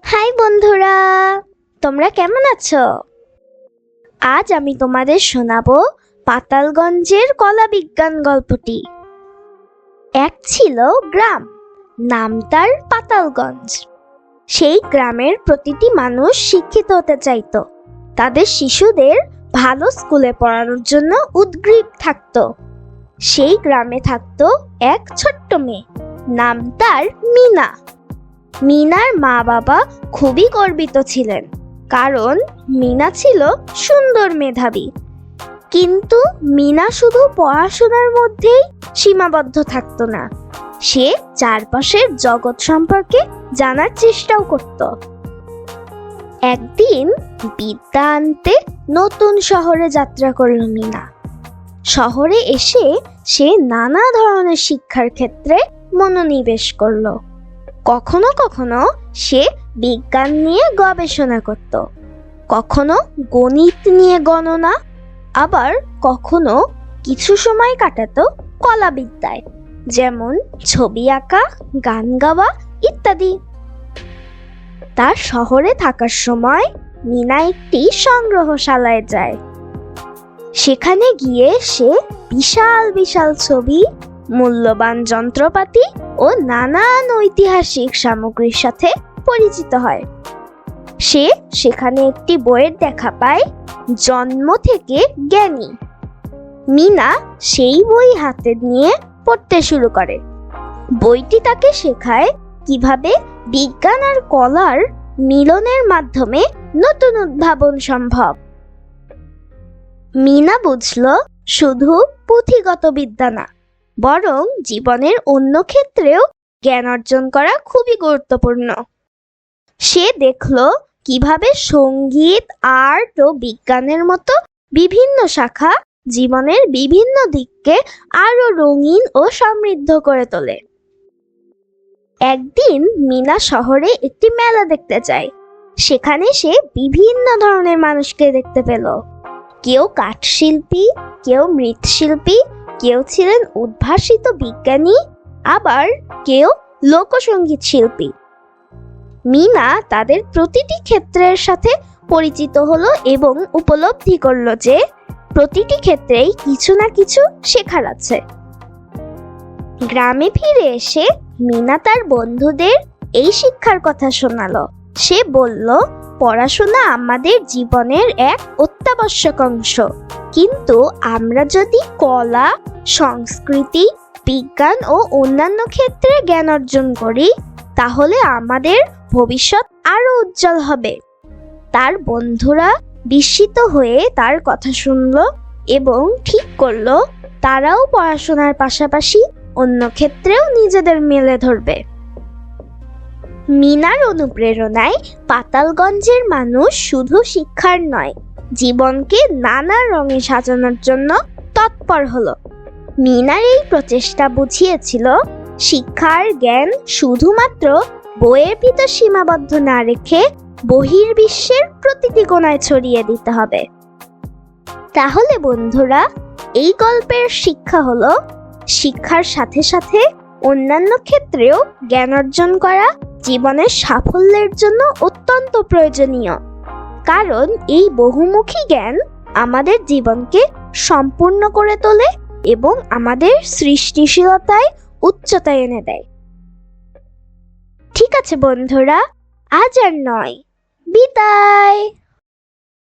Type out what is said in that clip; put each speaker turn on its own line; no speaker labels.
High বন্ধুরা, তোমরা কেমন আছো? আজ আমি তোমাদের শোনাবো পাতালগঞ্জের কলা বিজ্ঞান গল্পটি। এক ছিল গ্রাম, নাম তার পাতালগঞ্জ। সেই গ্রামের প্রতিটি মানুষ শিক্ষিত হতে চাইতো। তাদের শিশুদের ভালো স্কুলে পড়ানোর জন্য উদ্গ্রীব থাকতো। সেই গ্রামে থাকতো এক ছোট্ট মেয়ে, নাম তার মিনা। মিনার মা বাবা খুবই গর্বিত ছিলেন, কারণ মিনা ছিল সুন্দর মেধাবী। কিন্তু মিনা শুধু পড়াশোনার মধ্যেই সীমাবদ্ধ থাকতো না, সে চারপাশের জগৎ সম্পর্কে জানার চেষ্টাও করত। একদিন বিদ্যা আনতে নতুন শহরে যাত্রা করল মিনা। শহরে এসে সে নানা ধরনের শিক্ষার ক্ষেত্রে মনোনিবেশ করল। কখনো কখনো সে বিজ্ঞান নিয়ে গবেষণা করত। কখনো গণিত নিয়ে গণনা, আবার কখনো কিছু সময় কাটাতো কলাবিদ্যায়, যেমন ছবি আঁকা, গান গাওয়া ইত্যাদি। তার শহরে থাকার সময় মিনা একটি সংগ্রহশালায় যায়। সেখানে গিয়ে সে বিশাল বিশাল ছবি, মূল্যবান যন্ত্রপাতি ও নানান ঐতিহাসিক সামগ্রীর সাথে পরিচিত হয়। সে সেখানে একটি বইয়ের দেখা পায়, জন্ম থেকে জ্ঞানী। মিনা সেই বই হাতে নিয়ে পড়তে শুরু করে। বইটি তাকে শেখায় কীভাবে বিজ্ঞান আর কলার মিলনের মাধ্যমে নতুন উদ্ভাবন সম্ভব। মিনা বুঝল, শুধু পুঁথিগত বিদ্যা না বরং জীবনের অন্য ক্ষেত্রেও জ্ঞান অর্জন করা খুবই গুরুত্বপূর্ণ। সে দেখল কীভাবে সংগীত, আর্ট ও বিজ্ঞানের মতো বিভিন্ন শাখা জীবনের বিভিন্ন দিককে আরও রঙিন ও সমৃদ্ধ করে তোলে। একদিন মিনা শহরে একটি মেলা দেখতে যায়। সেখানে সে বিভিন্ন ধরনের মানুষকে দেখতে পেল। কেউ কাঠশিল্পী, কেউ মৃৎশিল্পী কেউ ছিলেন উদ্ভাসিত বিজ্ঞানী, আবার কেউ লোকসঙ্গীত শিল্পী। মিনা তাদের প্রতিটি ক্ষেত্রের সাথে পরিচিত হলো এবং উপলব্ধি করল যে প্রতিটি ক্ষেত্রেই কিছু না কিছু শেখার আছে। গ্রামে ফিরে এসে মিনা তার বন্ধুদের এই শিক্ষার কথা শোনালো। সে বলল, পড়াশোনা আমাদের জীবনের এক অত্যাবশ্যক অংশ। কিন্তু আমরা যদি কলা, সংস্কৃতি, বিজ্ঞান ও অন্যান্য ক্ষেত্রে জ্ঞান অর্জন করি, তাহলে আমাদের ভবিষ্যৎ আরও উজ্জ্বল হবে। তার বন্ধুরা বিস্মিত হয়ে তার কথা শুনল এবং ঠিক করল, তারাও পড়াশোনার পাশাপাশি অন্য ক্ষেত্রেও নিজেদের মেলে ধরবে। মিনার অনুপ্রেরণায় পাতালগঞ্জের মানুষ শুধু শিক্ষার নয় জীবনকে নানা রঙে সাজানোর জন্য তৎপর হলো। মিনার এই প্রচেষ্টা বুঝিয়েছিল, শিক্ষার জ্ঞান শুধুমাত্র বইয়ের ভিতর সীমাবদ্ধ না রেখে বহির্বিশ্বের প্রতিটি কোণায় ছড়িয়ে দিতে হবে। তাহলে বন্ধুরা, এই গল্পের শিক্ষা হলো, শিক্ষার সাথে সাথে অন্যান্য ক্ষেত্রেও জ্ঞান অর্জন করা জীবনের সাফল্যের জন্য অত্যন্ত প্রয়োজনীয়। কারণ এই বহুমুখী জ্ঞান আমাদের জীবনকে সম্পূর্ণ করে তোলে এবং আমাদের সৃষ্টিশীলতায় উচ্চতা এনে দেয়। ঠিক আছে বন্ধুরা, আজ আর নয়। বিদায়।